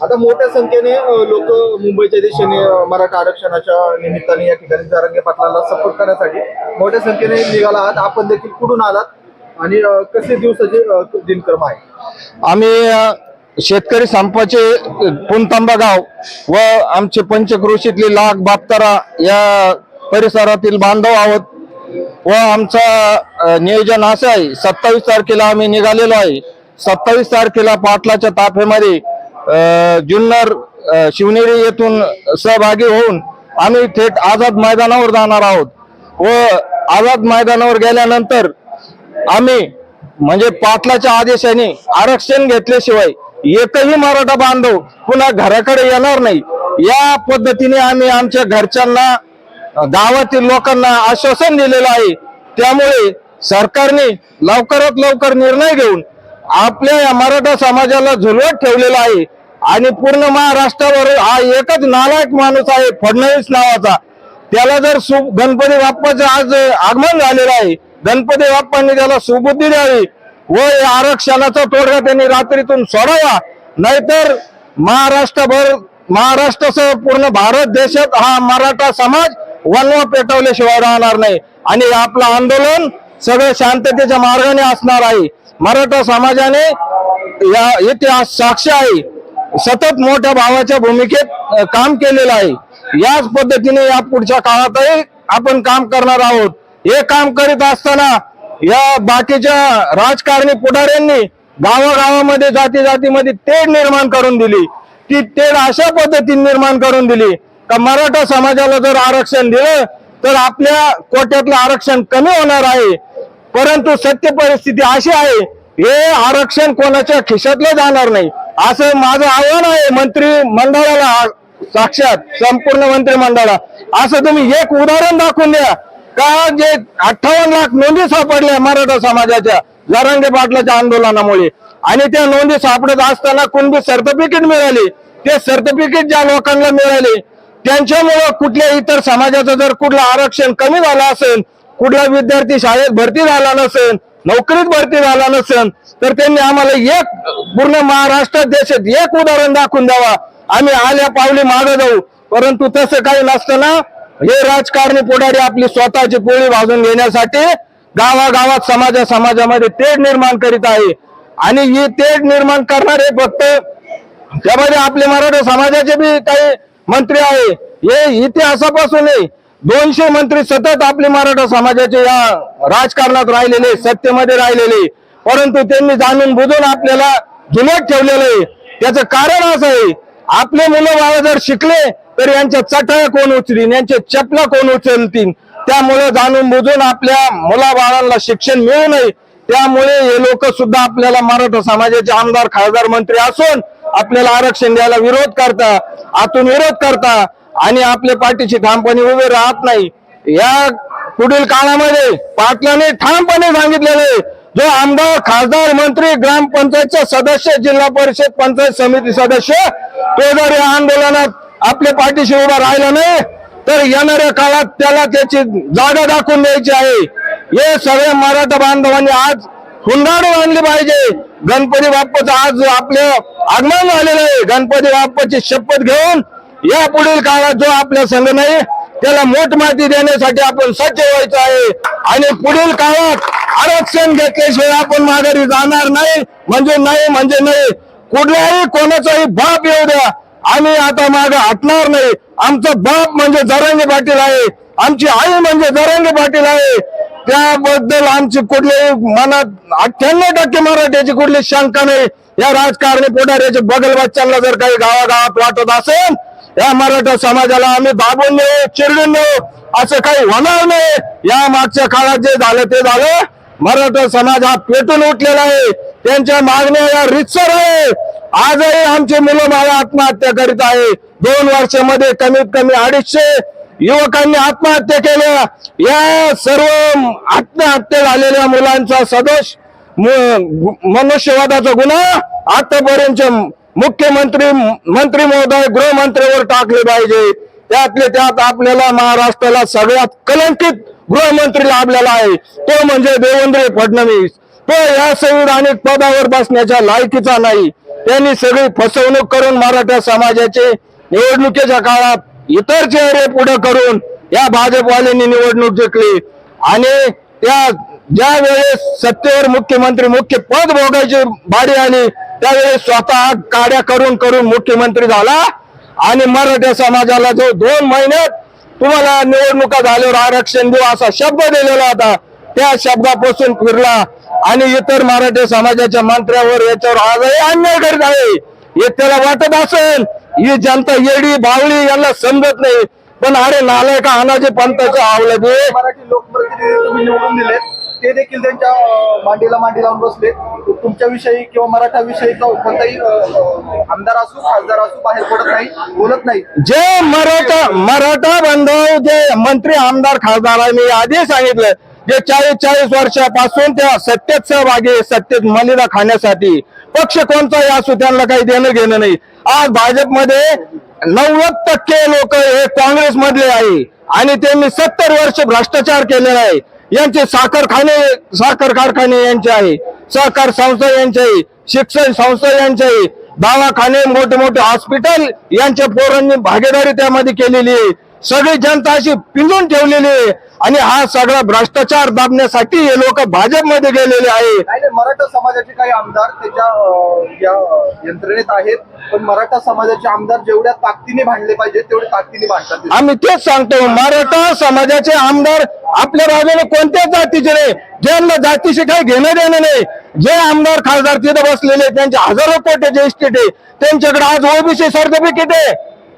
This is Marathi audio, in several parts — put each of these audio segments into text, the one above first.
आता मोठ्या संख्येने लोक मुंबईच्या दिशेने मराठा आरक्षणाच्या निमित्ताने या ठिकाणी जारंगे पाटलाला सपोर्ट करण्यासाठी मोठ्या संख्येने निघाला आहात. आपण देखील कुठून आलात आणि कसे दिवसाचे दिनक्रम आहे? आम्ही शेतकरी संपाचे पुनतांबा गाव व आमचे पंचक्रोशीतली लाख बापतारा या परिसरातील बांधव आहोत व आमचा नियोजन असं आहे. सत्तावीस तारखेला आम्ही निघालेलो आहे. सत्तावीस तारखेला पाटलाच्या ताफेमध्ये जुन्नर शिवनेरी येथून सहभागी होऊन आम्ही थेट आझाद मैदानावर जाणार आहोत. व आझाद मैदानावर गेल्यानंतर आम्ही म्हणजे पाटलाच्या आदेशाने आरक्षण घेतल्याशिवाय एकही मराठा बांधव पुन्हा घराकडे येणार नाही. या पद्धतीने आम्ही आमच्या घरच्यांना गावातील लोकांना आश्वासन दिलेलं आहे. त्यामुळे सरकारने लवकरात लवकर निर्णय घेऊन आपल्या या मराठा समाजाला झुलवत ठेवलेला आहे. आणि पूर्ण महाराष्ट्रावर हा एकच नालायक माणूस आहे फडणवीस नावाचा. त्याला जर सु गणपती बाप्पाचं आज आगमन झालेलं आहे गणपती बाप्पांनी त्याला सुबुद्धी द्यावी व या आरक्षणाचा तोडगा त्यांनी रात्रीतून सोडावा. नाहीतर महाराष्ट्रभर महाराष्ट्रासह पूर्ण भारत देशात हा मराठा समाज वनवा पेटवल्याशिवाय राहणार नाही. आणि आपलं आंदोलन सगळं शांततेच्या मार्गाने असणार आहे. मराठा समाजाने या इतिहास साक्ष आहे. सतत मोठ्या भावाच्या भूमिकेत काम केलेलं आहे. याच पद्धतीने या पुढच्या काळातही आपण काम करणार आहोत. हे काम करीत असताना या बाकीच्या राजकारणी पुढाऱ्यांनी गावागावामध्ये जाती जातीमध्ये तेढ निर्माण करून दिली. ती तेढ अशा पद्धतीने निर्माण करून दिली का मराठा समाजाला जर आरक्षण दिलं तर आपल्या कोट्यातलं आरक्षण कमी होणार आहे. परंतु सत्य परिस्थिती अशी आहे हे आरक्षण कोणाच्या खिशातलं जाणार नाही. असं माझं आव्हान आहे मंत्री मंडळाला साक्षात संपूर्ण मंत्रिमंडळाला असं तुम्ही एक उदाहरण दाखवून द्या. का जे अठ्ठावन्न लाख नोंदी सापडल्या मराठा समाजाच्या जरांगे पाटलाच्या आंदोलनामुळे? आणि त्या नोंदी सापडत असताना कोणती सर्टिफिकेट मिळाले? ते सर्टिफिकेट ज्या लोकांना मिळाले त्यांच्यामुळं कुठल्या इतर समाजाचं जर कुठलं आरक्षण कमी झालं असेल कुठला विद्यार्थी शाळेत भरती झाला नसेल नोकरीत भरती झाला नसेल तर त्यांनी आम्हाला एक पूर्ण महाराष्ट्र देशात एक उदाहरण दाखवून द्यावा. आम्ही आल्या पावली मागे जाऊ. परंतु तसं काही नसताना हे राजकारणी पुढारी आपली स्वतःची पोळी भाजून घेण्यासाठी गावागावात समाजा समाजामध्ये तेढ निर्माण करीत आहे. आणि ही तेढ निर्माण करणारे फक्त त्यामध्ये आपले मराठा समाजाचे बी काही मंत्री आहे. हे इतिहासापासून आहे. दोनशे मंत्री सतत आपले मराठा समाजाचे या राजकारणात राहिलेले सत्तेमध्ये राहिलेले. परंतु त्यांनी जाणून बुजून आपल्याला जुन्यात ठेवलेलं आहे. त्याचं कारण असं आहे आपले मुलं बाळा जर शिकले तर यांच्या चटया कोण उचलीन यांचे चपला कोण उचलतील? त्यामुळे जाणून बुजून आपल्या मुलाबाळांना शिक्षण मिळू नये. त्यामुळे हे लोक सुद्धा आपल्याला मराठा समाजाचे आमदार खासदार मंत्री असून आपल्याला आरक्षण द्यायला विरोध करता आतून विरोध करता. आणि आपल्या पाठीशी ठामपणे उभे राहत नाही. या पुढील काळामध्ये पाटलाने ठामपणे सांगितलेले जो आमदार खासदार मंत्री ग्रामपंचायतचा सदस्य जिल्हा परिषद पंचायत समिती सदस्य तो जर या आंदोलनात आपल्या पाठीशी उभा राहिला नाही तर येणाऱ्या काळात त्याला त्याची जागा दाखवून द्यायची आहे. हे सगळे मराठा बांधवांनी आज हुंडाडून आणली पाहिजे. गणपती बाप्पाचं आज आपलं आगमन झालेलं आहे. गणपती बाप्पाची शपथ घेऊन या पुढील काळात जो आपल्या संघ नाही त्याला मोठ माहिती देण्यासाठी आपण सज्ज व्हायचं आहे. आणि पुढील काळात आरक्षण घेतल्याशिवाय आपण माघारी जाणार नाही. म्हणजे नाही म्हणजे नाही. कुठल्याही कोणाचाही बाप येऊ द्या. आम्ही आता मागे हटणार नाही. आमचा बाप म्हणजे जरांगे पाटील आहे. आमची आई म्हणजे जरांगे पाटील आहे. त्याबद्दल आमची कुठलीही मनात अठ्ठ्याण्णव टक्के मराठ्याची कुठली शंका नाही. या राजकारणी पुढाऱ्याच्या बगल बच्चांना जर काही गावागावात वाटत असेल या मराठा समाजाला आम्ही दाबून नेऊ चिरडून नेऊ असं काही होणार नाही. या मागच्या काळात जे झालं ते झालं. मराठा समाज हा पेटून उठलेला आहे. त्यांच्या मागण्या या रितसर आहे. आजही आमची मुलं बाळा आत्महत्या करीत आहे. दोन वर्षामध्ये कमीत कमी अडीचशे युवकांनी आत्महत्या केल्या. या सर्व आत्महत्या झालेल्या मुलांचा सदोष मु- मनुष्यवादाचा गुन्हा आतापर्यंत मुख्यमंत्री मंत्री महोदय गृहमंत्र्यावर टाकले पाहिजे. त्यातले त्यात आपल्याला महाराष्ट्राला सगळ्यात कलंकित गृहमंत्री लाभलेला आहे. तो म्हणजे देवेंद्र फडणवीस. तो या संविधानिक पदावर बसण्याच्या लायकीचा नाही. त्यांनी सगळी फसवणूक करून मराठा समाजाचे निवडणुकीच्या काळात इतर चेहरे पुढे करून या भाजपवाल्यांनी निवडणूक जिंकली. आणि त्या ज्या वेळेस सत्तेवर मुख्यमंत्री मुख्य पद भोगायची बारी आली त्यावेळी स्वतः काड्या करून करून मुख्यमंत्री झाला आणि मराठा समाजाला जो दोन महिन्यात तुम्हाला निवडणुका झाल्यावर आरक्षण देऊ असा शब्द दिलेला होता त्या शब्दापासून फिरला आणि इतर मराठा समाजाच्या मंत्र्यावर याच्यावर आजही अन्याय करीत आहे. हे त्याला वाटत असेल ही जनता येडी बावळी यांना समजत नाही. पण अरे नालाय का अनाजे पंताच्या आवलं दे ते देखील त्यांच्या मांडीला मांडी लावून बसले. तुमच्याविषयी किंवा मराठा विषयी कोणताही आमदार असू खासदार असू बाहेर पडत नाही बोलत नाही. जे मराठा मराठा बांधव जे मंत्री आमदार खासदारांनी आधी सांगितलं जे चाळीस चाळीस वर्षापासून त्या सत्तेत सहभागी सत्तेत मलिदा खाण्यासाठी. पक्ष कोणताही असू त्यांना काही देणं घेणं नाही. आज भाजपमध्ये नव्वद टक्के लोक हे काँग्रेस मधले आहे. आणि त्यांनी सत्तर वर्ष भ्रष्टाचार केलेला आहे. यांचे साखर खाणे साखर कारखाने यांचे आहे सहकार संस्था यांचे आहे शिक्षण संस्था यांचे आहे दवाखाने मोठे मोठे हॉस्पिटल यांच्या पोरांनी भागीदारी त्यामध्ये केलेली आहे. सगळी जनता अशी पिंजून ठेवलेली आहे. आणि हा सगळा भ्रष्टाचार दाबण्यासाठी हे लोक भाजपमध्ये गेलेले आहे. मराठा समाजाचे काही आमदार त्याच्या यंत्रणेत आहेत. पण मराठा समाजाचे आमदार जेवढ्या ताकदीने भांडले पाहिजे तेवढे ताकदीने भांडतात. आम्ही तेच सांगतो मराठा समाजाचे आमदार आपल्या बाजूने कोणत्या जातीचे नाही? ज्यांना जातीशी काही घेणं देणं नाही. जे आमदार खासदार तिथे बसलेले त्यांचे हजारो कोटीचे इस्टेट आहे त्यांच्याकडे आज ओबीसी सर्टिफिकेट आहे.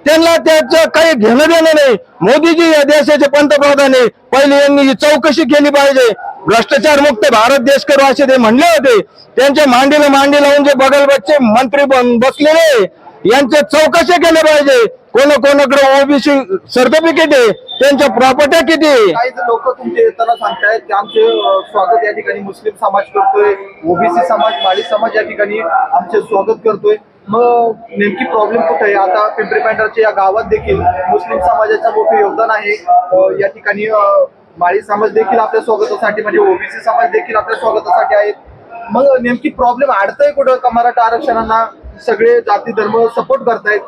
त्यांना त्याचं काही घेणं देणं नाही. मोदीजी या देशाचे पंतप्रधान आहे. पहिले यांनी ही चौकशी केली पाहिजे. भ्रष्टाचार मुक्त भारत देश करू असे ते म्हणले होते. त्यांच्या मांडीला मांडी लावून जे बगल बच्चे मंत्री बन- बसलेले यांचे चौकशी केले पाहिजे. कोण कोणाकडे ओबीसी सर्टिफिकेट आहे त्यांच्या प्रॉपर्ट्या किती? आहे लोक तुमचे येताना सांगतायत की आमचे स्वागत या ठिकाणी मुस्लिम समाज करतोय ओबीसी समाज माळी समाज या ठिकाणी आमचे स्वागत करतोय. मग नेमकी प्रॉब्लेम कुठे आहे? आता पिंपरी पॅन्टरच्या या गावात देखील मुस्लिम समाजाचं मोठं योगदान आहे. या ठिकाणी माळी समाज देखील आपल्या स्वागतासाठी म्हणजे ओबीसी समाज देखील आपल्या स्वागतासाठी आहेत. मग नेमकी प्रॉब्लेम अडतंय कुठं का मराठा आरक्षणांना? सगळे जाती धर्म सपोर्ट करतायत.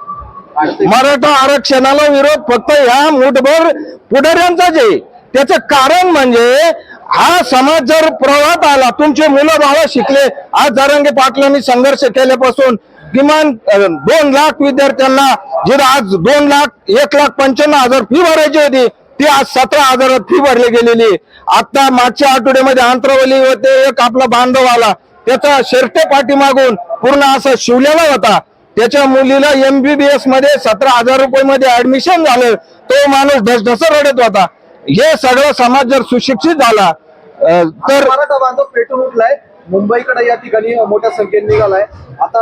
मराठा आरक्षणाला विरोध फक्त ह्या मुठभर पुढाऱ्यांचाच आहे त्याचं कारण म्हणजे हा समाज जर प्रवाहात आला तुमचे मुलं बाळा शिकले. आज जरांगे पाटलांनी संघर्ष केल्यापासून किमान दोन लाख विद्यार्थ्यांना जिथं आज दोन लाख एक लाख पंच्याण्णव हजार फी भरायची होती ती आज सतरा हजारात फी भरली गेलेली. आता मागच्या आठवड्यामध्ये आंतरवली होते एक आपला बांधव आला. त्याचा शर्टे पाठीमागून पूर्ण असा शिवलेला होता. त्याच्या मुलीला एमबीबीएसमध्ये सतरा हजार रुपये मध्ये ऍडमिशन झालं. तो माणूस ढसढस रडत होता. हे सगळं समाज जर सुशिक्षित झाला तर बांधव पेटून उठलाय. मुंबईकडे या ठिकाणी मोठ्या संख्येने निघालाय. आता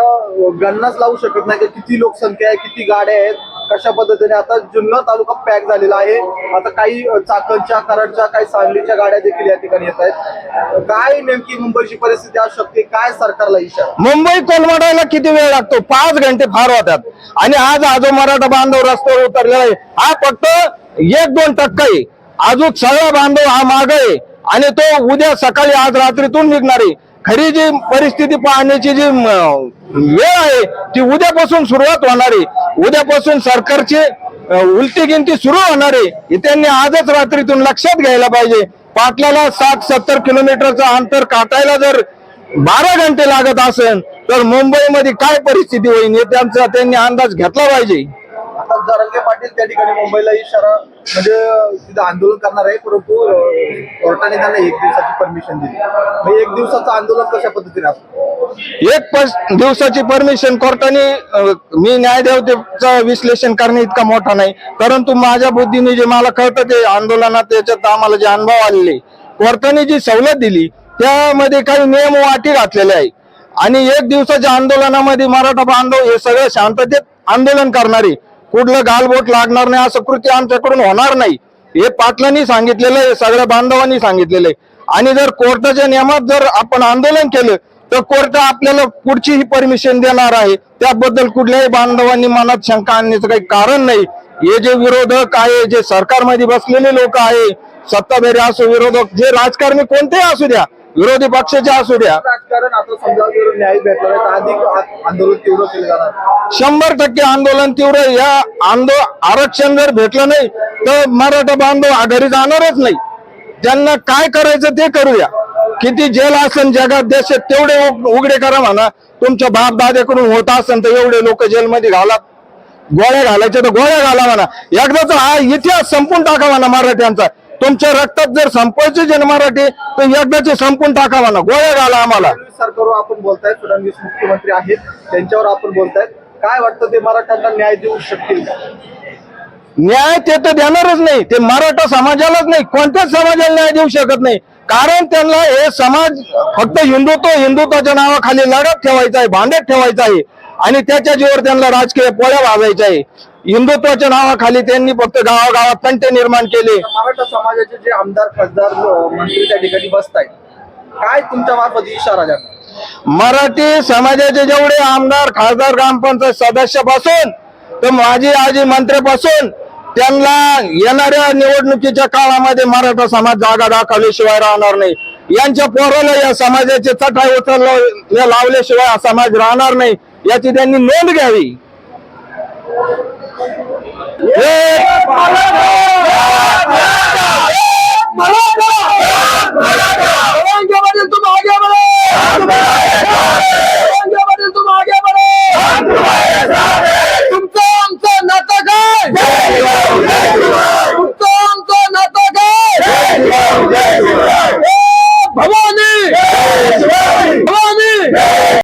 गणनाच लावू शकत नाही की किती लोकसंख्या आहे किती गाड्या आहेत? कशा पद्धतीने आता जुन्नर तालुका पॅक झालेला आहे. आता काही चाकणच्या कराडच्या काही सांगलीच्या गाड्या देखील या ठिकाणी येत आहेत. काय नेमकी मुंबईची परिस्थिती असू शकते? काय सरकारला इशारा? मुंबई कोलमडायला किती वेळ लागतो? पाच घंटे फार होतात. आणि आज आजो मराठा बांधव रस्त्यावर उतरलेला आहे. हा फक्त एक दोन टक्का आहे. अजून सगळा बांधव हा माग आहे. आणि तो उद्या सकाळी आज रात्रीतून निघणार आहे. खरी जी परिस्थिती पाहण्याची जी म, वेळ आहे ती उद्यापासून सुरुवात होणार आहे. उद्यापासून सरकारची उलटी गिनती सुरू होणार आहे. त्यांनी आजच रात्रीतून लक्षात घ्यायला पाहिजे. पाटलाला साठ सत्तर किलोमीटरचं अंतर काटायला जर बारा घंटे लागत असेल तर मुंबईमध्ये काय परिस्थिती होईल हे त्यांचा त्यांनी अंदाज घेतला पाहिजे. आता जरंगे पाटील त्या ठिकाणी मुंबईला इशारा म्हणजे तिथं आंदोलन करणार आहे परंतु कोर्टाने त्यांना एक दिवसाची परमिशन दिली. मग एक दिवसाचं आंदोलन कशा पद्धतीने असतं? एक दिवसाची परमिशन कोर्टाने मी न्यायदेवतेचं विश्लेषण करणे इतका मोठा नाही. परंतु माझ्या बुद्धीने जे मला कळतं ते आंदोलनात त्याच्यात आम्हाला जे अनुभव आलेले कोर्टाने जी सवलत दिली त्यामध्ये काही नियम वाटी अटी घातलेले आहे. आणि एक दिवसाच्या आंदोलनामध्ये मराठा बांधव हे सगळे शांततेत आंदोलन करणारे कुठलं गालबोट लागणार नाही असं कृत्य आमच्याकडून होणार नाही. हे पाटलांनी सांगितलेलं आहे सगळ्या बांधवांनी सांगितलेलं आहे. आणि जर कोर्टाच्या नियमात जर आपण आंदोलन केलं तर कोर्ट आपल्याला कुठचीही परमिशन देणार आहे. त्याबद्दल कुठल्याही बांधवांनी मनात शंका आणण्याचं काही कारण नाही. हे जे विरोधक आहे जे सरकारमध्ये बसलेले लोक आहे सत्ताधारी असो विरोधक जे राजकारणी कोणतेही असू द्या विरोधी पक्षाचे असू द्या. राजकारण आता समजा जर न्याय भेटला नाही तर अधिक आ- आंदोलन तीव्र केलं जाणार. शंभर टक्के आंदोलन तीव्र या आंदो आरक्षण जर भेटलं नाही तर मराठा बांधव घरी जाणारच नाही. ज्यांना काय करायचं ते करूया. किती जेल असेल जगात देशात तेवढे उग- उघडे करा म्हणा. तुमच्या बाप दाद्याकडून होत असेल तर एवढे लोक जेलमध्ये घाला गोळ्या घालायच्या तर गोळ्या घाला म्हणा. एकदाचा हा इतिहास संपून टाका म्हणा मराठ्यांचा. तुमच्या रक्तात जर संपवायचे जे ना मराठी तर एकदाचे संपून टाका म्हणा गोळ्या घाला आम्हाला. सरकारवर आपण बोलताय फडणवीस मुख्यमंत्री आहेत त्यांच्यावर आपण बोलतायत. काय वाटतं ते मराठ्यांना न्याय देऊ शकतील का? न्याय ते तर देणारच नाही. ते मराठा समाजालाच नाही. कोणत्याच समाजाला न्याय देऊ शकत नाही. कारण त्यांना हे समाज फक्त हिंदुत्व हिंदुत्वाच्या नावाखाली लढत ठेवायचा आहे भांड्यात ठेवायचा आहे. आणि त्याच्या जीवर त्यांना राजकीय पोळ्या वाजायच्या आहे. हिंदुत्वाच्या नावाखाली त्यांनी फक्त गावागावात तंटे निर्माण केले. मराठा समाजाचे जे आमदार खासदार मंत्री त्या ठिकाणी बसतायत. काय तुमच्या मार्फत इशारा द्या मराठी समाजाचे जेवढे आमदार खासदार ग्रामपंचायत सदस्यापासून तर माजी आजी मंत्र्यापासून त्यांना येणाऱ्या निवडणुकीच्या काळामध्ये मराठा समाज जागा दाखवल्याशिवाय राहणार नाही. यांच्या पोराला या समाजाचे चटाई उचलले लावल्याशिवाय हा समाज राहणार नाही. याची त्यांनी नोंद घ्यावी. एक मराठा!